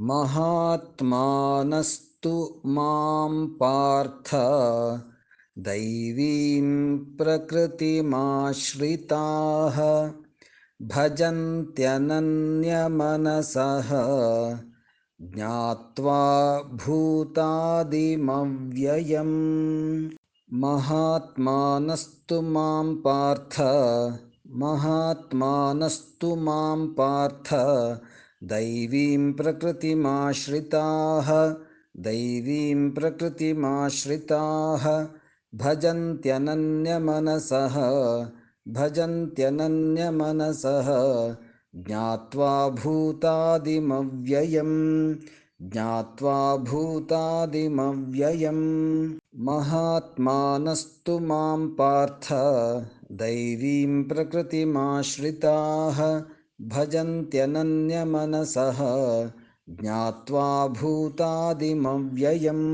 महात्मानस्तु मां पार्थ। दैवीं प्रकृतिमाश्रिताः। भजन्त्यनन्यमनसः। ज्ञात्वा भूतादिमव्ययम्। महात्मानस्तु मां पार्थ। महात्मानस्तु मां पार्थ दैवीं प्रकृतिमाश्रिताः दैवीं प्रकृतिमाश्रिताः भजन्त्यनन्यमनसः भजन्त्यनन्यमनसः ज्ञात्वा भूतादिमव्ययम् ज्ञात्वा भूतादिमव्ययम्। महात्मानस्तु मां पार्थ दैवीं प्रकृतिमाश्रिताः भजन्त्यनन्यमनसः ज्ञात्वा भूतादिमव्ययम्